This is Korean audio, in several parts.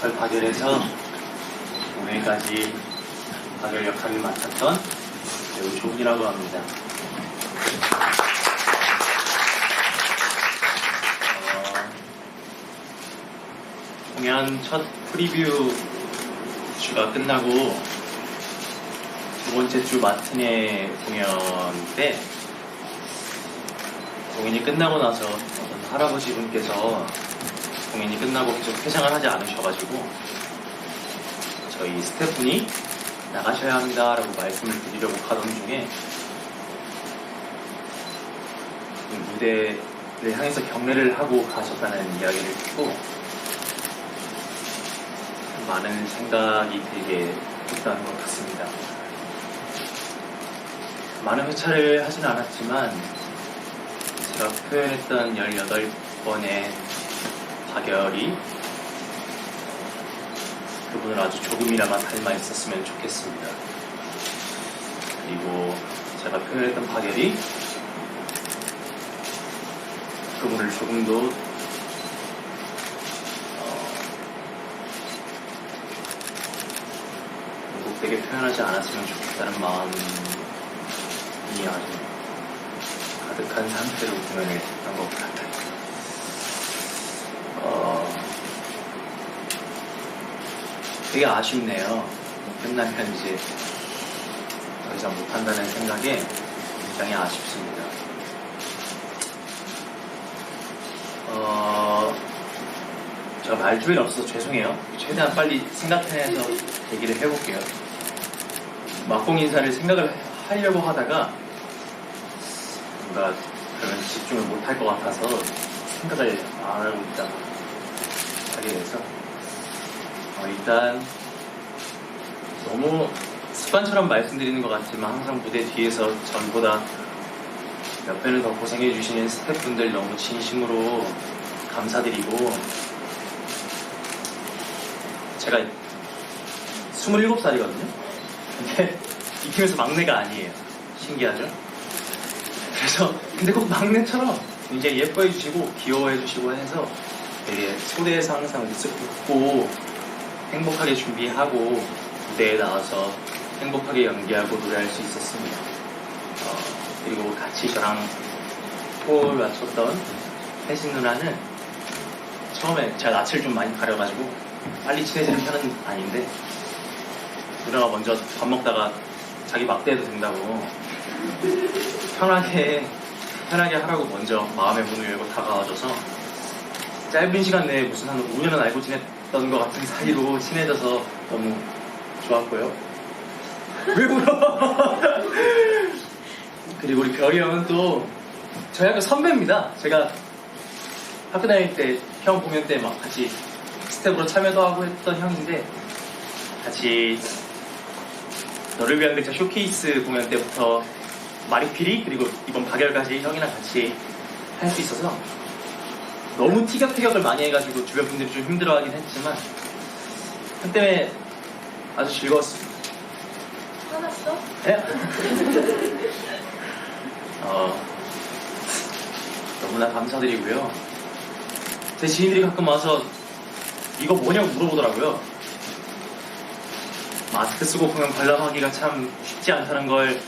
뮤지컬 파결에서 오늘까지 파결 역할을 맡았던 배우 조기라고 합니다. 어, 공연 첫 프리뷰 주가 끝나고 두 번째 주 마트네 공연 때 공연이 끝나고 나서 어떤 할아버지 분께서 공연이 끝나고 계속 퇴장을 하지 않으셔가지고 저희 스태프분이 나가셔야 합니다라고 말씀을 드리려고 하던 중에 이 무대를 향해서 경례를 하고 가셨다는 이야기를 듣고 많은 생각이 들게 했던 것 같습니다. 많은 회차를 하진 않았지만 제가 표현했던 18번의 파결이 그분을 아주 조금이나마 닮아 있었으면 좋겠습니다. 그리고 제가 표현했던 파결이 그분을 조금 더 어, 못되게 표현하지 않았으면 좋겠다는 마음이 아주 가득한 상태로 공연을 했던 것 같아요. 되게 아쉽네요. 끝나면 이제 더 이상 못한다는 생각에 굉장히 아쉽습니다. 어, 제가 말주변이 없어서 죄송해요. 최대한 빨리 생각해서 얘기를 해볼게요. 막공 인사를 생각을 하려고 하다가 뭔가 그런 집중을 못할 것 같아서 생각을 안 하고 있다가 하게 돼서 어, 일단 너무 습관처럼 말씀드리는 것 같지만 항상 무대 뒤에서 전보다 몇 배는 더 고생해 주시는 스태프분들 너무 진심으로 감사드리고 제가 27살이거든요 근데 이 팀에서 막내가 아니에요 신기하죠? 그래서 근데 꼭 막내처럼 굉장히 예뻐해 주시고 귀여워해 주시고 해서 되게 소대에서 항상 웃고 행복하게 준비하고 무대에 나와서 행복하게 연기하고 노래할 수 있었습니다. 어, 그리고 같이 저랑 호흡을 맞췄던 혜신 누나는 처음에 제가 낯을 좀 많이 가려가지고 빨리 친해지는 편은 아닌데 누나가 먼저 밥 먹다가 자기 막대해도 된다고 편하게 편하게 하라고 먼저 마음의 문을 열고 다가와줘서 짧은 시간 내에 무슨 한 5년은 알고 지냈던 것 같은 사이로 친해져서 너무 좋았고요. 왜 울어? 그리고 우리 별이 형은 또 저희 학교 선배입니다. 제가 학교 다닐 때 형 공연 때 막 같이 스텝으로 참여도 하고 했던 형인데 같이 너를 위한 글자 쇼케이스 공연 때부터 마리피리 그리고 이번 박열까지 형이랑 같이 할 수 있어서 너무 티격태격을 많이 해가지고 주변 분들이 좀 힘들어하긴 했지만 형 때문에 아주 즐거웠습니다. 화났어? 네? 어, 너무나 감사드리고요. 제 지인들이 가끔 와서 이거 뭐냐고 물어보더라고요. 마스크 쓰고 공연 관람하기가 참 쉽지 않다는 걸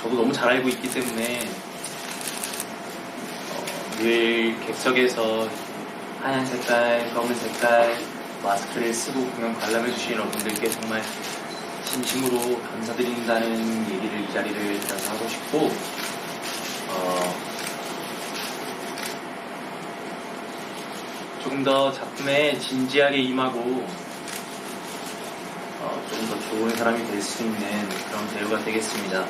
저도 너무 잘 알고 있기 때문에 어, 늘 객석에서 하얀 색깔, 검은 색깔 마스크를 쓰고 공연 관람해 주신 여러분들께 정말 진심으로 감사드린다는 얘기를 이 자리를 빌어서 하고 싶고 어, 조금 더 작품에 진지하게 임하고 어, 조금 더 좋은 사람이 될 수 있는 그런 배우가 되겠습니다.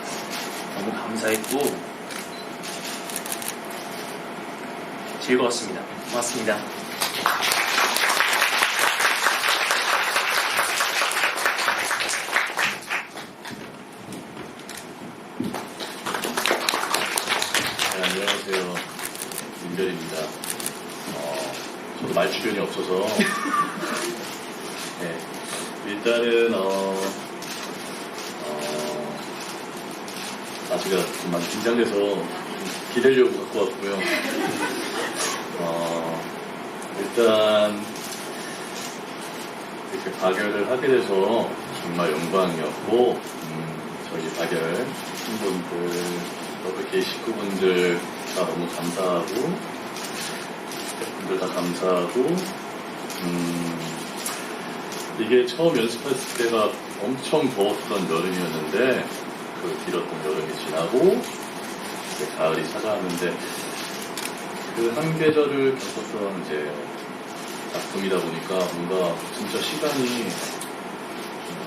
너무 감사했고 즐거웠습니다. 고맙습니다. 네, 안녕하세요. 윤별입니다. 어, 저도 말 주변이 없어서. 네, 일단은, 어, 어, 아, 제가 좀 많이 긴장돼서 좀 기대려고 갖고 왔고요. 어, 일단, 이렇게 가결을 하게 돼서 정말 영광이었고, 음, 저희 친구분들, 또 이렇게 식구분들 다 너무 감사하고, 분들 다 감사하고, 음, 이게 처음 연습했을 때가 엄청 더웠던 여름이었는데, 그 길었던 여름이 지나고, 가을이 찾아왔는데, 그 한 계절을 겪었던 이제 작품이다 보니까 뭔가 진짜 시간이 음,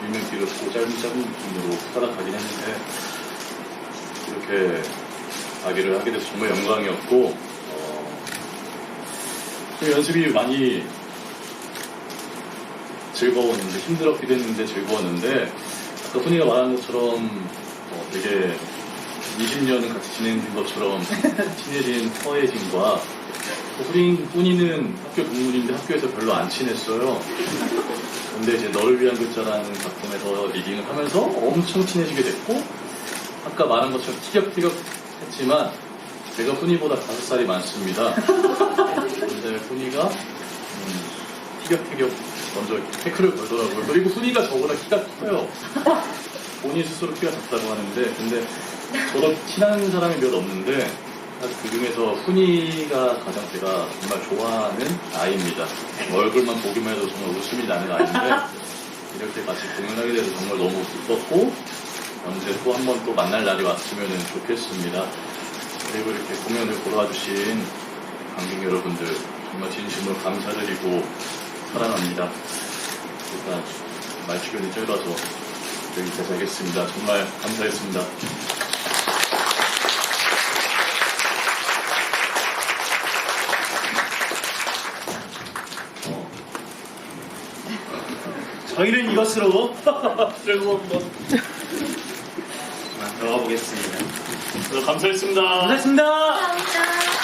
길면 길었고 짧은 짧은 느낌으로 후다닥 가긴 했는데 이렇게 가기를 하게 돼서 정말 영광이었고 어, 좀 연습이 많이 즐거웠는데 힘들었기도 했는데 즐거웠는데 아까 훈이가 말한 것처럼 어, 되게 20년은 같이 지낸 것처럼 친해진 서혜진과 훈이, 훈이는 학교 동문인데 학교에서 별로 안 친했어요. 근데 이제 너를 위한 글자라는 작품에서 리딩을 하면서 엄청 친해지게 됐고 아까 말한 것처럼 티격태격 했지만 제가 훈이보다 다섯 살이 많습니다. 근데 훈이가 음, 티격태격 먼저 태클을 걸더라고요. 그리고 훈이가 저보다 키가 커요. 본인 스스로 키가 작다고 하는데 근데 저도 친한 사람이 몇 없는데 그 중에서 훈이가 가장 제가 정말 좋아하는 아이입니다. 얼굴만 보기만 해도 정말 웃음이 나는 아이인데 이렇게 같이 공연하게 돼서 정말 너무 기뻤고 언제 또 한 번 또 만날 날이 왔으면 좋겠습니다. 그리고 이렇게 공연을 보러 와주신 관객 여러분들 정말 진심으로 감사드리고 사랑합니다. 일단 말 주변이 짧아서 여기까지 하겠습니다. 정말 감사했습니다. 저희는 이것으로 즐거운 것 들어가 보겠습니다. 감사했습니다. 고맙습니다.